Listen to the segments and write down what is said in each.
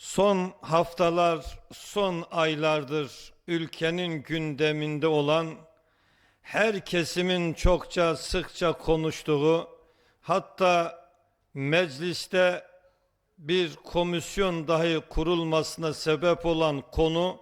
Son haftalar, son aylardır ülkenin gündeminde olan her kesimin çokça sıkça konuştuğu hatta mecliste bir komisyon dahi kurulmasına sebep olan konu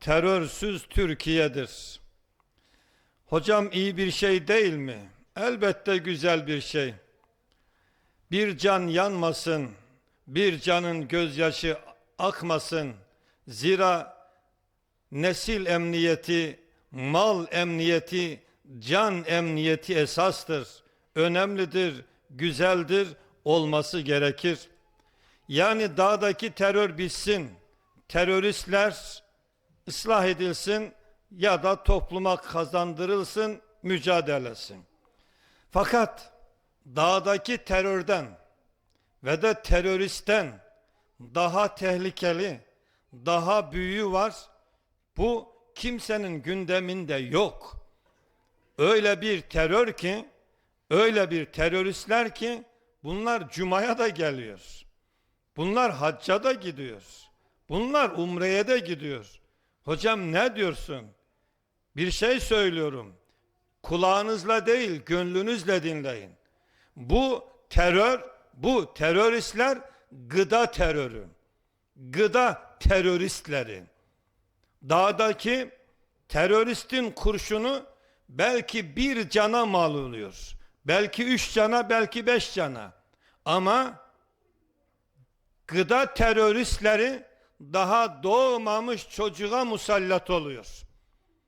terörsüz Türkiye'dir. Hocam iyi bir şey değil mi? Elbette güzel bir şey. Bir can yanmasın, bir canın gözyaşı akmasın. Zira nesil emniyeti, mal emniyeti, can emniyeti esastır. Önemlidir, güzeldir, olması gerekir. Yani dağdaki terör bitsin, teröristler ıslah edilsin ya da topluma kazandırılsın, mücadelesi. Fakat dağdaki terörden ve de teröristten daha tehlikeli, daha büyüğü var. Bu kimsenin gündeminde yok. Öyle bir terör ki, öyle bir teröristler ki bunlar cumaya da geliyor. Bunlar hacca da gidiyor. Bunlar umreye de gidiyor. Hocam ne diyorsun? Bir şey söylüyorum. Kulağınızla değil, gönlünüzle dinleyin. Bu terör, bu teröristler gıda terörü. Gıda teröristleri. Dağdaki teröristin kurşunu belki bir cana mal oluyor. Belki üç cana, belki beş cana. Ama gıda teröristleri daha doğmamış çocuğa musallat oluyor.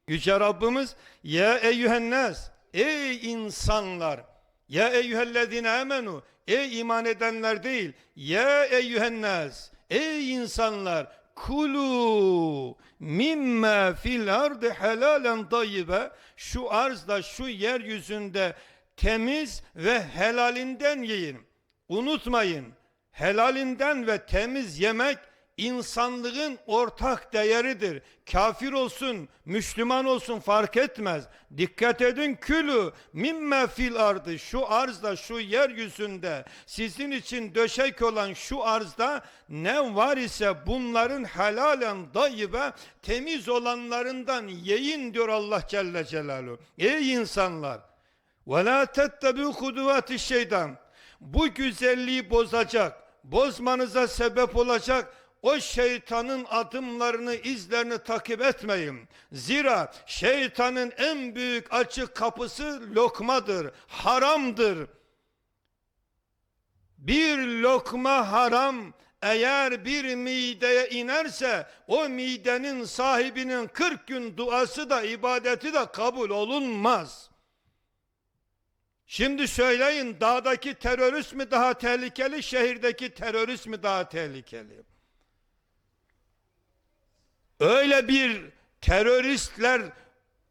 Yüce Rabbimiz ya eyyühennas ey insanlar ya eyyühellezine amenu ey iman edenler değil ya eyyühennas ey insanlar kulu mimme fil ardı helalen tayyibe şu arzda şu yeryüzünde temiz ve helalinden yiyin. Unutmayın helalinden ve temiz yemek insanlığın ortak değeridir. Kafir olsun, Müslüman olsun fark etmez. Dikkat edin külü mimme fil ardı şu arzda şu yeryüzünde sizin için döşek olan şu arzda ne var ise bunların helalen dayibe temiz olanlarından yiyin diyor Allah Celle Celaluhu. Ey insanlar ve la huduvati şeytan bu güzelliği bozacak bozmanıza sebep olacak o şeytanın adımlarını, izlerini takip etmeyin. Zira şeytanın en büyük açık kapısı lokmadır, haramdır. Bir lokma haram eğer bir mideye inerse o midenin sahibinin 40 gün duası da ibadeti de kabul olunmaz. Şimdi söyleyin dağdaki terörist mi daha tehlikeli, şehirdeki terörist mi daha tehlikeli? Öyle bir teröristler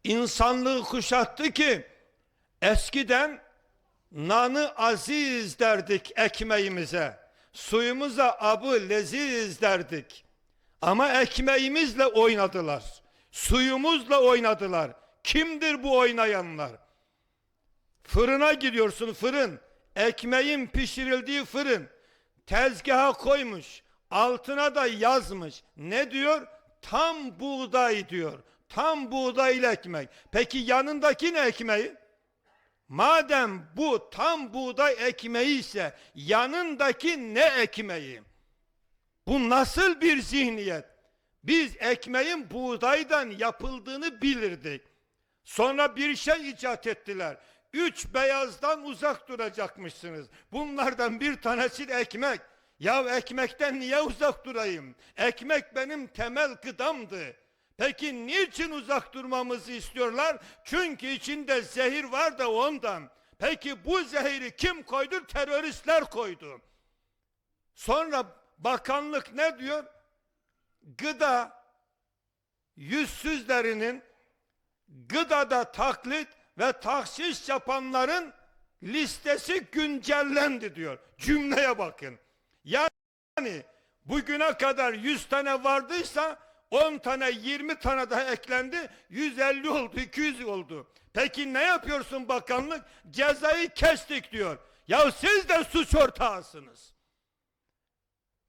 insanlığı kuşattı ki eskiden nanı aziz derdik ekmeğimize. Suyumuza abı leziz derdik. Ama ekmeğimizle oynadılar. Suyumuzla oynadılar. Kimdir bu oynayanlar? Fırına gidiyorsun fırın. Ekmeğin pişirildiği fırın. Tezgaha koymuş. Altına da yazmış. Ne diyor? Tam buğday diyor. Tam buğdaylı ekmek. Peki yanındaki ne ekmeği? Madem bu tam buğday ekmeği ise yanındaki ne ekmeği? Bu nasıl bir zihniyet? Biz ekmeğin buğdaydan yapıldığını bilirdik. Sonra bir şey icat ettiler. Üç beyazdan uzak duracakmışsınız. Bunlardan bir tanesi ekmek. Ya ekmekten niye uzak durayım? Ekmek benim temel gıdamdı. Peki niçin uzak durmamızı istiyorlar? Çünkü içinde zehir var da ondan. Peki bu zehiri kim koydu? Teröristler koydu. Sonra bakanlık ne diyor? Gıda yüzsüzlerinin gıdada taklit ve tahsis yapanların listesi güncellendi diyor. Cümleye bakın. Yani bugüne kadar 100 tane vardıysa 10 tane 20 tane daha eklendi 150 oldu 200 oldu. Peki ne yapıyorsun bakanlık? Cezayı kestik diyor. Ya siz de suç ortağısınız.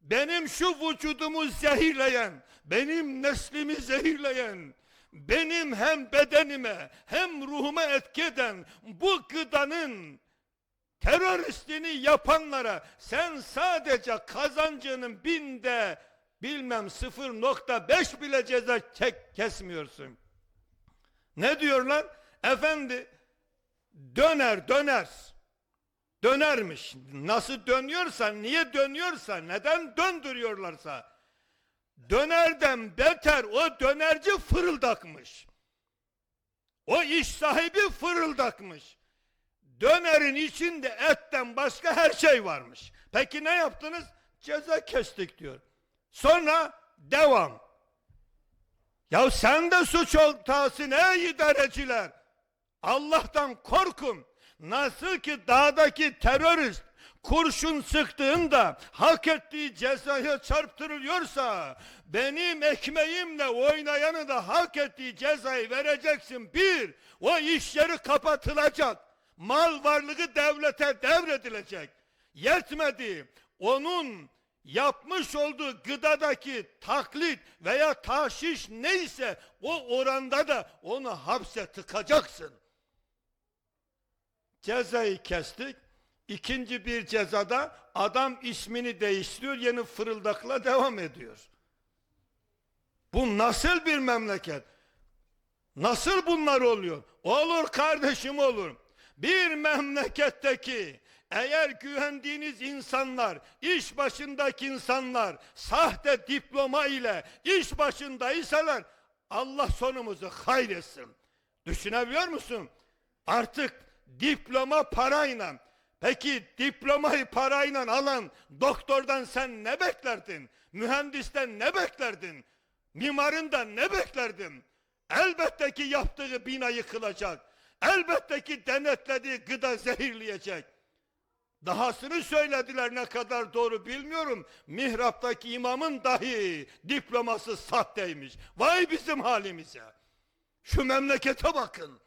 benim şu vücudumu zehirleyen, benim neslimi zehirleyen, benim hem bedenime hem ruhuma etki eden bu gıdanın teröristliğini yapanlara sen sadece kazancının binde bilmem 0.5 bile ceza çek, kesmiyorsun. Ne diyorlar? Efendi döner döner. Dönermiş. Nasıl dönüyorsa, niye dönüyorsa, neden döndürüyorlarsa dönerden beter o dönerci fırıldakmış. O iş sahibi fırıldakmış. Dönerin içinde etten başka her şey varmış. Peki ne yaptınız? Ceza kestik diyor. Sonra devam. Ya sen de suç ortağısın ey idareciler. Allah'tan korkun. Nasıl ki dağdaki terörist kurşun sıktığında hak ettiği cezaya çarptırılıyorsa benim ekmeğimle oynayanı da hak ettiği cezayı vereceksin. Bir, o iş yeri kapatılacak. Mal varlığı devlete devredilecek. Yetmedi. Onun yapmış olduğu gıdadaki taklit veya taşiş neyse o oranda da onu hapse tıkacaksın. Cezayı kestik. İkinci bir cezada adam ismini değiştiriyor, yeni fırıldakla devam ediyor. Bu nasıl bir memleket? Nasıl bunlar oluyor? Olur kardeşim olur. Bir memleketteki eğer güvendiğiniz insanlar, iş başındaki insanlar sahte diploma ile iş başındaysalar Allah sonumuzu hayretsin. Düşünebiliyor musun? Artık diploma parayla Peki diplomayı parayla alan doktordan sen ne beklerdin? Mühendisten ne beklerdin? Mimarından ne beklerdin? Elbette ki yaptığı bina yıkılacak. Elbette ki denetlediği gıda zehirleyecek. Dahasını söylediler ne kadar doğru bilmiyorum. Mihraptaki imamın dahi diploması sahteymiş. Vay bizim halimize. Şu memlekete bakın.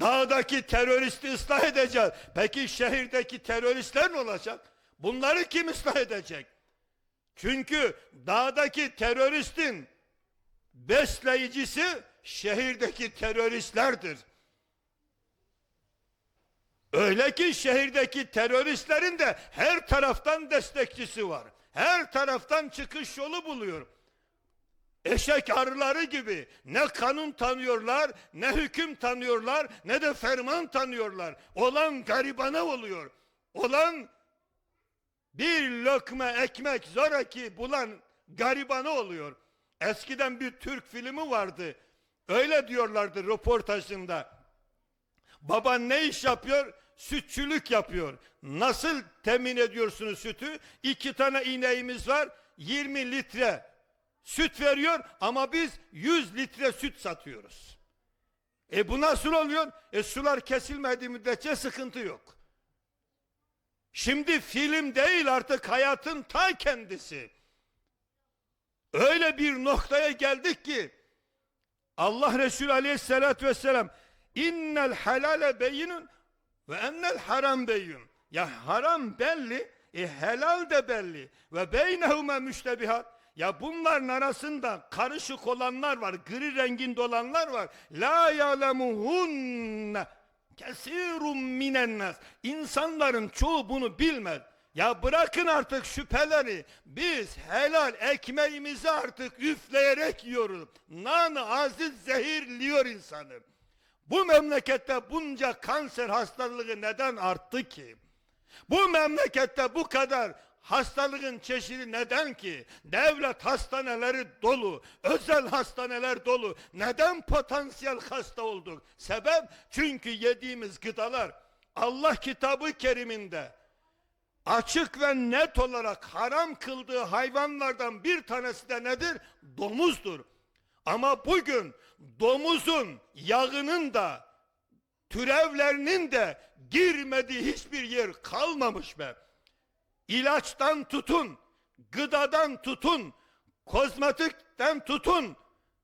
Dağdaki teröristi ıslah edeceğiz. Peki şehirdeki teröristler ne olacak? Bunları kim ıslah edecek? Çünkü dağdaki teröristin besleyicisi şehirdeki teröristlerdir. Öyle ki şehirdeki teröristlerin de her taraftan destekçisi var. Her taraftan çıkış yolu buluyor. Eşek arıları gibi ne kanun tanıyorlar, ne hüküm tanıyorlar, ne de ferman tanıyorlar. Olan garibana oluyor. Olan bir lokma ekmek zoraki bulan garibana oluyor. Eskiden bir Türk filmi vardı. Öyle diyorlardı röportajında. Baban ne iş yapıyor? Sütçülük yapıyor. Nasıl temin ediyorsunuz sütü? İki tane ineğimiz var. 20 litre süt veriyor ama biz 100 litre süt satıyoruz. E bu nasıl oluyor? E sular kesilmediği müddetçe sıkıntı yok. Şimdi film değil artık hayatın ta kendisi. Öyle bir noktaya geldik ki Allah Resulü Aleyhisselatü Vesselam innel halale beyinun ve ennel haram beyun. Ya haram belli, e helal de belli. Ve beynehume müştebihat. Ya bunların arasında karışık olanlar var, gri renginde olanlar var. La ya'lemuhunne kesirun minen nas. İnsanların çoğu bunu bilmez. Ya bırakın artık şüpheleri. Biz helal ekmeğimizi artık üfleyerek yiyoruz. Nan aziz zehirliyor insanı. Bu memlekette bunca kanser hastalığı neden arttı ki? Bu memlekette bu kadar hastalığın çeşidi neden ki? Devlet hastaneleri dolu, özel hastaneler dolu. Neden potansiyel hasta olduk? Sebep çünkü yediğimiz gıdalar Allah kitabı keriminde açık ve net olarak haram kıldığı hayvanlardan bir tanesi de nedir? Domuzdur. Ama bugün domuzun yağının da türevlerinin de girmediği hiçbir yer kalmamış be. İlaçtan tutun, gıdadan tutun, kozmetikten tutun,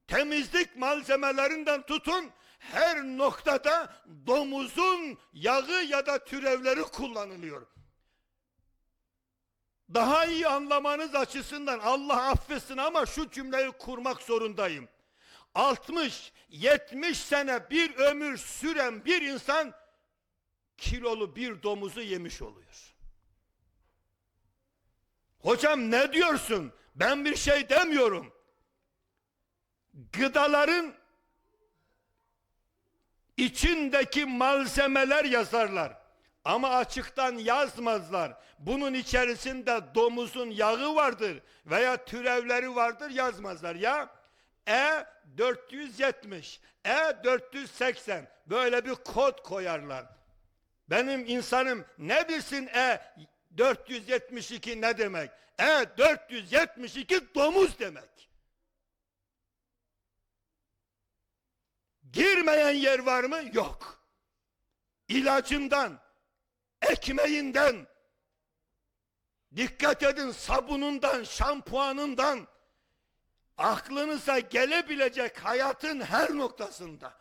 temizlik malzemelerinden tutun, her noktada domuzun yağı ya da türevleri kullanılıyor. Daha iyi anlamanız açısından Allah affetsin ama şu cümleyi kurmak zorundayım. 60 70 sene bir ömür süren bir insan kilolu bir domuzu yemiş oluyor. Hocam ne diyorsun? Ben bir şey demiyorum. Gıdaların içindeki malzemeler yazarlar. Ama açıktan yazmazlar. Bunun içerisinde domuzun yağı vardır veya türevleri vardır yazmazlar ya. E 470, E 480 böyle bir kod koyarlar. Benim insanım ne bilsin E 472 ne demek? E 472 domuz demek. Girmeyen yer var mı? Yok. İlacından, ekmeğinden, dikkat edin sabunundan, şampuanından, aklınıza gelebilecek hayatın her noktasında.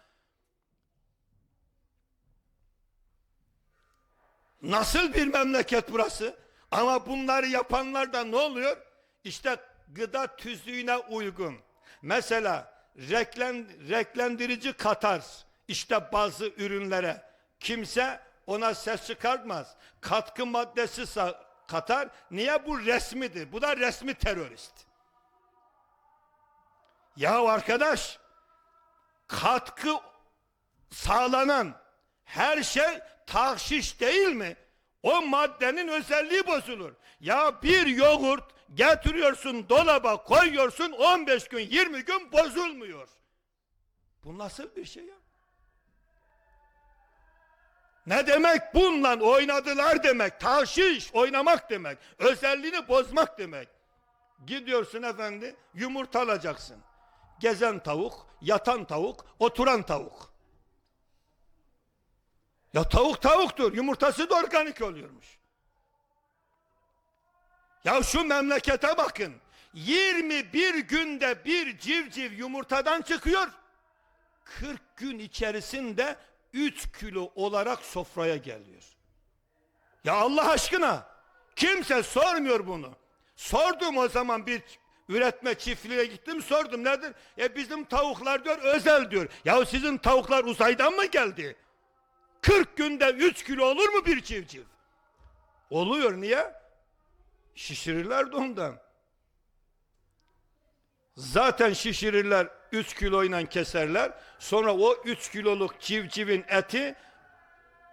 Nasıl bir memleket burası? Ama bunları yapanlar da ne oluyor? İşte gıda tüzüğüne uygun. Mesela reklen, reklendirici katar işte bazı ürünlere. Kimse ona ses çıkartmaz. Katkı maddesi katar. Niye bu resmidir? Bu da resmi terörist. Ya arkadaş katkı sağlanan her şey tahşiş değil mi? O maddenin özelliği bozulur. Ya bir yoğurt getiriyorsun dolaba koyuyorsun 15 gün 20 gün bozulmuyor. Bu nasıl bir şey ya? Ne demek bununla oynadılar demek. Tahşiş oynamak demek. Özelliğini bozmak demek. Gidiyorsun efendi yumurta alacaksın. Gezen tavuk, yatan tavuk, oturan tavuk. Ya tavuk tavuktur. Yumurtası da organik oluyormuş. Ya şu memlekete bakın. 21 günde bir civciv yumurtadan çıkıyor. 40 gün içerisinde 3 kilo olarak sofraya geliyor. Ya Allah aşkına kimse sormuyor bunu. Sordum o zaman bir üretme çiftliğe gittim sordum nedir? E bizim tavuklar diyor özel diyor. Ya sizin tavuklar uzaydan mı geldi? 40 günde 3 kilo olur mu bir civciv? Oluyor niye? Şişirirler de ondan. Zaten şişirirler 3 kiloyla keserler. Sonra o 3 kiloluk civcivin eti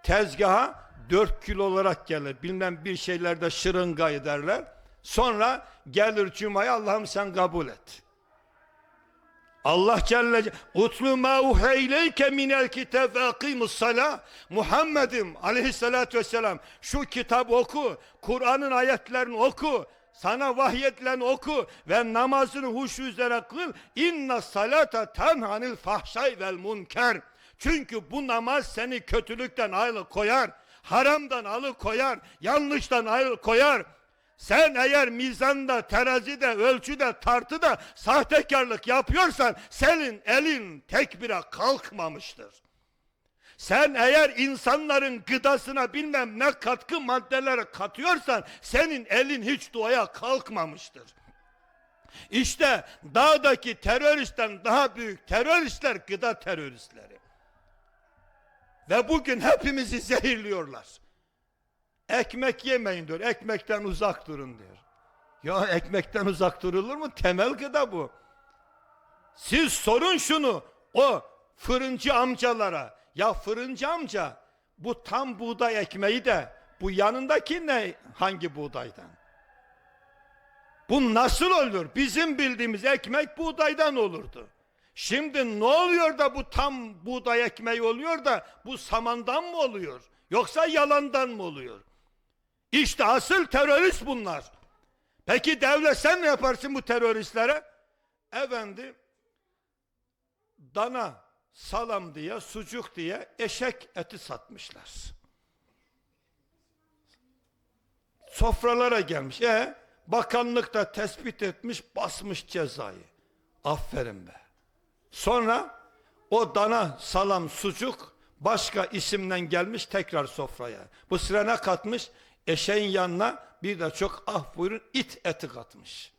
tezgaha 4 kilo olarak gelir. Bilmem bir şeylerde şırıngayı derler. Sonra gelir cumaya Allah'ım sen kabul et. Allah Celle Ce- Utlu ma uheyleyke minel kitab ve akimus salah Muhammed'im aleyhissalatü vesselam şu kitap oku Kur'an'ın ayetlerini oku sana vahyedilen oku ve namazını huş üzere kıl. İnna salata tenhanil fahşay vel munker. Çünkü bu namaz seni kötülükten alıkoyar haramdan alıkoyar yanlıştan alıkoyar. Sen eğer mizanda, terazide, ölçüde, tartıda sahtekarlık yapıyorsan senin elin tekbire kalkmamıştır. Sen eğer insanların gıdasına bilmem ne katkı maddeleri katıyorsan senin elin hiç duaya kalkmamıştır. İşte dağdaki teröristten daha büyük teröristler gıda teröristleri. Ve bugün hepimizi zehirliyorlar. Ekmek yemeyin diyor. Ekmekten uzak durun diyor. Ya ekmekten uzak durulur mu? Temel gıda bu. Siz sorun şunu o fırıncı amcalara. Ya fırıncı amca bu tam buğday ekmeği de bu yanındaki ne hangi buğdaydan? Bu nasıl olur? Bizim bildiğimiz ekmek buğdaydan olurdu. Şimdi ne oluyor da bu tam buğday ekmeği oluyor da bu samandan mı oluyor? Yoksa yalandan mı oluyor? İşte asıl terörist bunlar. Peki devlet sen ne yaparsın bu teröristlere? Efendi dana, salam diye, sucuk diye eşek eti satmışlar. Sofralara gelmiş. E bakanlık da tespit etmiş, basmış cezayı. Aferin be. Sonra o dana, salam, sucuk başka isimden gelmiş tekrar sofraya. Bu sıra ne katmış? Eşeğin yanına bir de çok ah buyurun it eti katmış.